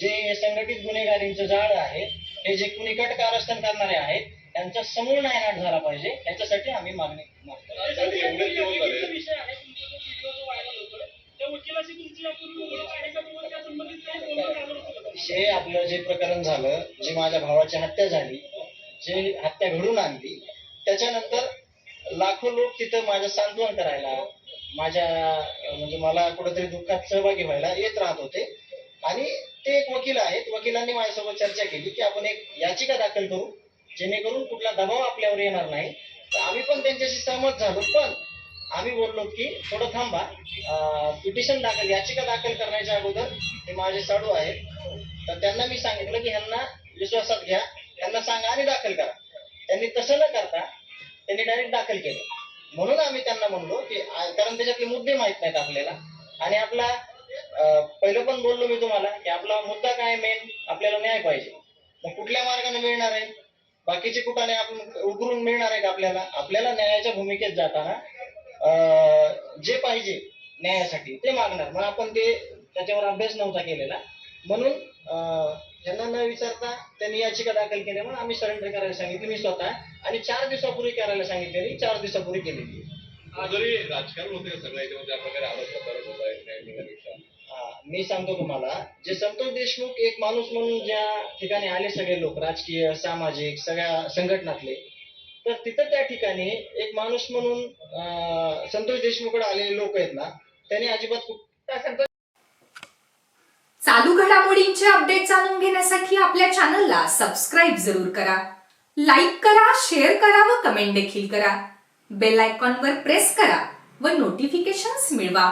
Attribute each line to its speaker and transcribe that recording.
Speaker 1: जे संघटित गुन्हेगारींचं जाळ आहे हे जे कुणी कट कारस्थान करणारे आहेत त्यांचा समूळ नायनाट झाला पाहिजे. याच्यासाठी आम्ही मागणी? हे आपलं जे प्रकरण झालं जे माझ्या भावाची हत्या झाली जे हत्या घडून आणली त्याच्यानंतर लाखो लोक तिथं माझं सांत्वन करायला माझ्या म्हणजे मला कुठेतरी दुःखात सहभागी व्हायला येत राहत होते. आणि ते एक वकील आहेत. वकिलांनी माझ्यासोबत चर्चा केली की आपण एक याचिका दाखल करू जेणेकरून कुठला दबाव आपल्यावर येणार नाही. तर आम्ही पण त्यांच्याशी सहमत झालो. पण आम्ही बोललो की थोडं थांबा. पिटिशन दाखल याचिका दाखल करण्याच्या अगोदर हे माझे साडू आहेत. तर त्यांना मी सांगितलं की ह्यांना विश्वासात घ्या. त्यांना सांगा आणि दाखल करा. त्यांनी तसं न करता त्यांनी डायरेक्ट दाखल केलं. म्हणून आम्ही त्यांना म्हणलो की कारण त्याच्यातले मुद्दे माहीत नाहीत आपल्याला. आणि आपला पहिलं पण बोललो मी तुम्हाला की आपला मुद्दा काय मेन आपल्याला न्याय पाहिजे. मग कुठल्या मार्गाने मिळणार आहे? बाकीचे कुठाने आपण उकरून मिळणार आहे का आपल्याला? आपल्याला न्यायाच्या भूमिकेत जाताना जे पाहिजे न्यायासाठी ते मागणार. मग आपण ते त्याच्यावर अभ्यास नव्हता केलेला. म्हणून त्यांना न विचारता त्यांनी याचिका दाखल केली. म्हणून आम्ही सरेंडर करायला सांगितली मी स्वतः. आणि चार दिवसापूर्वी करायला सांगितलेली चार दिवसापूर्वी केलेली.
Speaker 2: जरी राजकारण होते सगळ्या याच्यामध्ये
Speaker 1: मी सांगतो तुम्हाला जे संतोष देशमुख एक माणूस म्हणून ज्या ठिकाणी आले सगळे लोक राजकीय सामाजिक सगळ्या संघटनातले तर तिथं त्या ठिकाणी एक माणूस म्हणून संतोष देशमुखकडे आलेले लोक आहेत ना त्यांनी अजिबात
Speaker 3: चालू घडामोडींचे अपडेट जाणून घेण्यासाठी आपल्या चॅनलला सबस्क्राईब जरूर करा. लाईक करा शेअर करा व कमेंट देखील करा. बेल आयकॉनवर प्रेस करा व नोटिफिकेशन्स मिळवा.